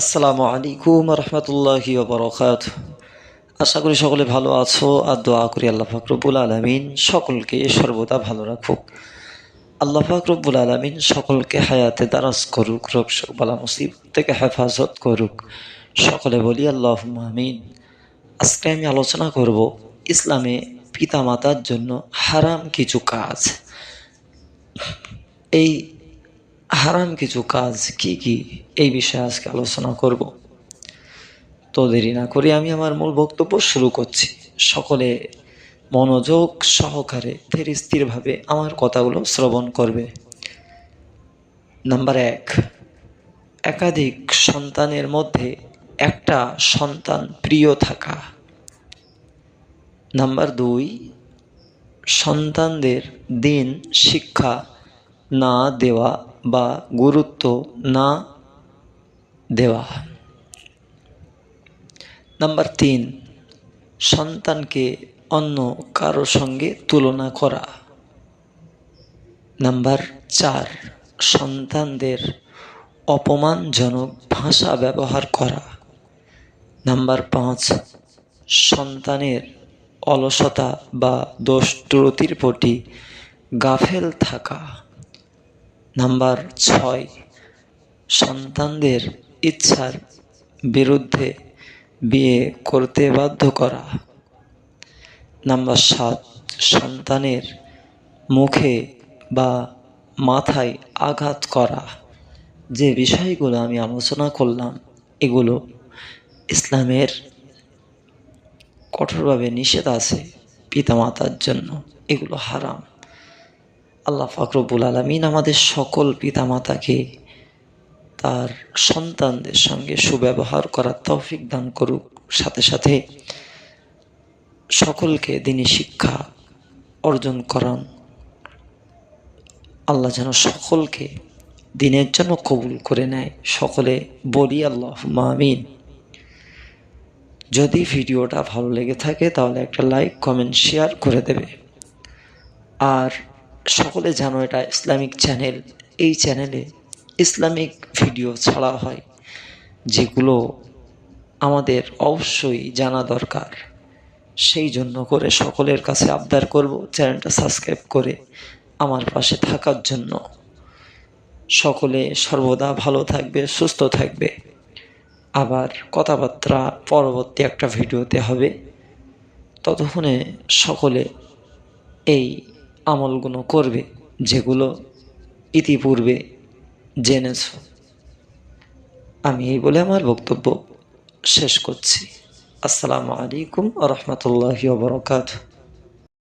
আসসালামু আলাইকুম রহমতুল্লাহি বরকাত আশা করি সকলে ভালো আছো আর দোয়া করি আল্লাহ ফাকরবুল আলমিন সকলকে সর্বদা ভালো রাখুক। আল্লাহ ফাকরবুল আলমিন সকলকে হায়াতে দারাজ করুক রোগ বালা মুসিব থেকে হেফাজত করুক। সকলে বলি আল্লাহ আমিন। আজকে আমি আলোচনা করব ইসলামে পিতামাতার জন্য হারাম কিছু কাজ। এই হারাম কিছু কাজ কি কি? এই বিষয়ে আজকে আলোচনা করব। তো দেরি না করে আমি আমার মূল বক্তব্য শুরু করছি। সকলে মনোযোগ সহকারে ধীর স্থিরভাবে আমার কথাগুলো শ্রবণ করবে। নাম্বার এক, একাধিক সন্তানের মধ্যে একটা সন্তান প্রিয় থাকা। নাম্বার দুই, সন্তানদের দিন শিক্ষা না দেওয়া বা গুরুত্ব না দেওয়া। নাম্বার তিন, সন্তানকে অন্য কারও সঙ্গে তুলনা করা। নাম্বার চার, সন্তানদের অপমানজনক ভাষা ব্যবহার করা। নাম্বার পাঁচ, সন্তানের অলসতা বা দোষ-ত্রুটির প্রতি গাফেল থাকা। নাম্বার ছয়, সন্তানদের ইচ্ছার বিরুদ্ধে বিয়ে করতে বাধ্য করা। নাম্বার সাত, সন্তানের মুখে বা মাথায় আঘাত করা। যে বিষয়গুলো আমি আলোচনা করলাম, এগুলো ইসলামের কঠোরভাবে নিষেধ আছে পিতামাতার জন্য। এগুলো হারাম। আল্লাহ ফাকরবুল আলমিন আমাদের সকল পিতামাতাকে তার সন্তানদের সঙ্গে সুব্যবহার করার তৌফিক দান করুক। সাথে সাথে সকলকে দিনই শিক্ষা অর্জন করান। আল্লাহ যেন সকলকে দিনের জন্য কবুল করে নেয়। সকলে বলি আল্লাহ মামিন যদি ভিডিওটা ভালো লেগে থাকে তাহলে একটা লাইক, কমেন্ট, শেয়ার করে দেবে। আর সকলে জানো এটা ইসলামিক চ্যানেল। এই চ্যানেলে ইসলামিক ভিডিও ছাড়া হয়, যেগুলো আমাদের অবশ্যই জানা দরকার। সেই জন্য করে সকলের কাছে আবদার করব চ্যানেলটা সাবস্ক্রাইব করে আমার পাশে থাকার জন্য। সকলে সর্বদা ভালো থাকবে, সুস্থ থাকবে। আবার কথাবার্তা পরবর্তী একটা ভিডিওতে হবে। ততক্ষণে সকলে এই আমলগুলো করবে, যেগুলো ইতিপূর্বে জেনেছ। আমি এই বলে আমার বক্তব্য শেষ করছি। আসসালামু আলাইকুম রহমতুল্লাহি বরকাত